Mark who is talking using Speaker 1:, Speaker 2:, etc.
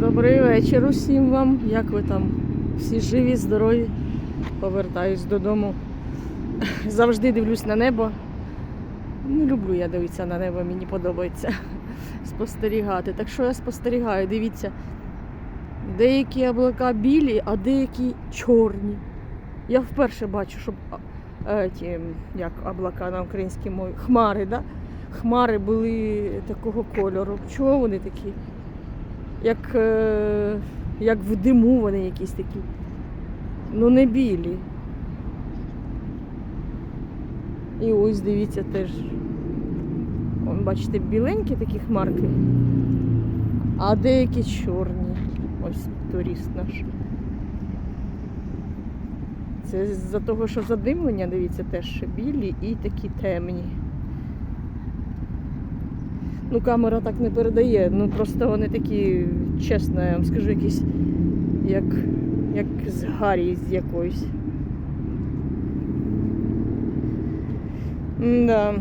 Speaker 1: Добрий вечір усім вам. Як ви там? Всі живі, здорові. Повертаюсь додому. Завжди дивлюсь на небо. Не люблю я дивитися на небо, мені подобається спостерігати. Так що я спостерігаю, дивіться. Деякі облака білі, а деякі чорні. Я вперше бачу, щоб е, ті, як облака на українській мові, хмари, да? Хмари були такого кольору. Чого вони такі? Як, е, як в диму вони якісь такі. Ну не білі. І ось дивіться теж. Вон, бачите, біленькі такі хмарки, а деякі чорні. Ось турист наш. Це з-за того, що задимлення, дивіться, теж білі і такі темні. Ну, камера так не передає, ну просто вони такі, чесно, я вам скажу, якісь як, як з Гаррі з якоїсь. Да.